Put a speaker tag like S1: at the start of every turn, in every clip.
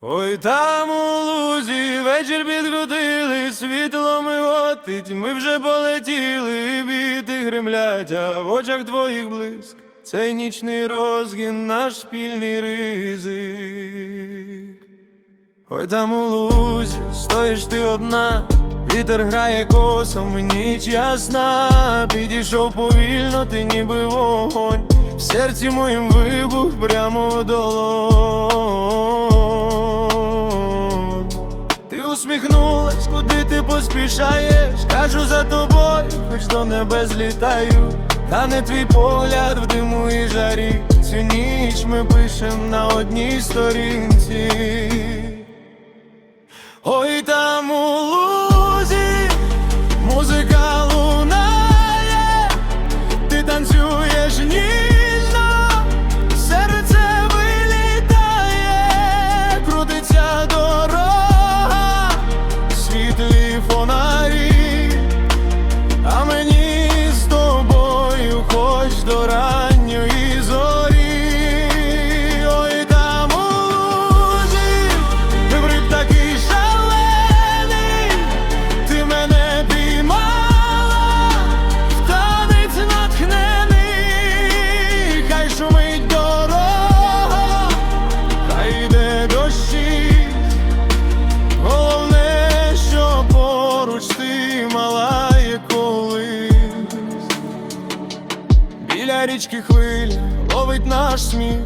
S1: Ой там у лузі вечір підкрутили, світло миготить, ми вже полетіли, біти гремлять, а в очах твоїх блиск. Цей нічний розгін, наш спільний ризик. Ой там у лузі, стоїш ти одна, вітер грає косом, ніч ясна, підійшов повільно, ти ніби вогонь, в серці моїм вибух прямо долонь. Поспішаєш, кажу за тобою, хоч до небес літаю, та не твій погляд в диму і жарі. Цю ніч ми пишем на одній сторінці. Ой там річки хвиля ловить наш сміх,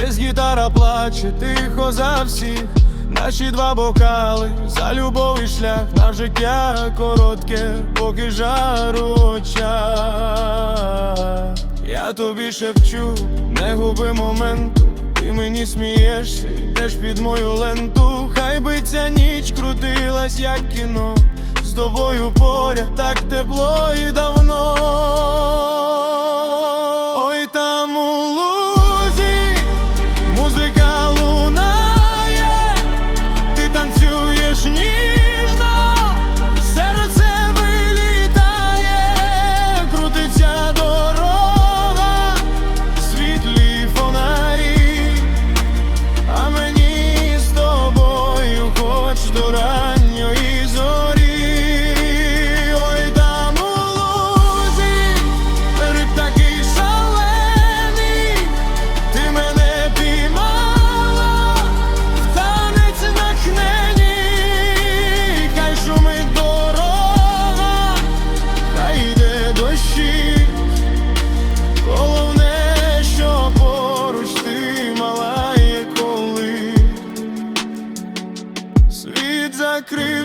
S1: десь гітара плаче, тихо за всіх. Наші два бокали за любовий шлях, на життя коротке, поки жару очах. Я тобі шепчу, не губи моменту, ти мені смієшся, йдеш під мою ленту, хай би ця ніч крутилась, як кіно, з тобою поряд так тепло і давно.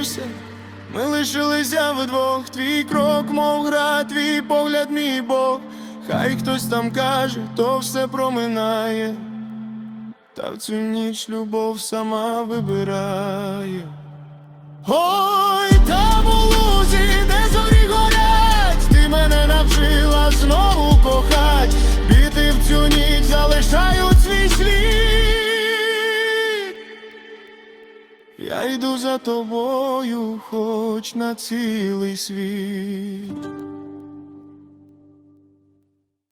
S1: Закрився, ми лишилися вдвох, твій крок, мов гра, твій погляд, мій Бог. Хай хтось там каже, то все проминає, та в цю ніч любов сама вибирає. Ой, Я йду за тобою, хоч на цілий світ.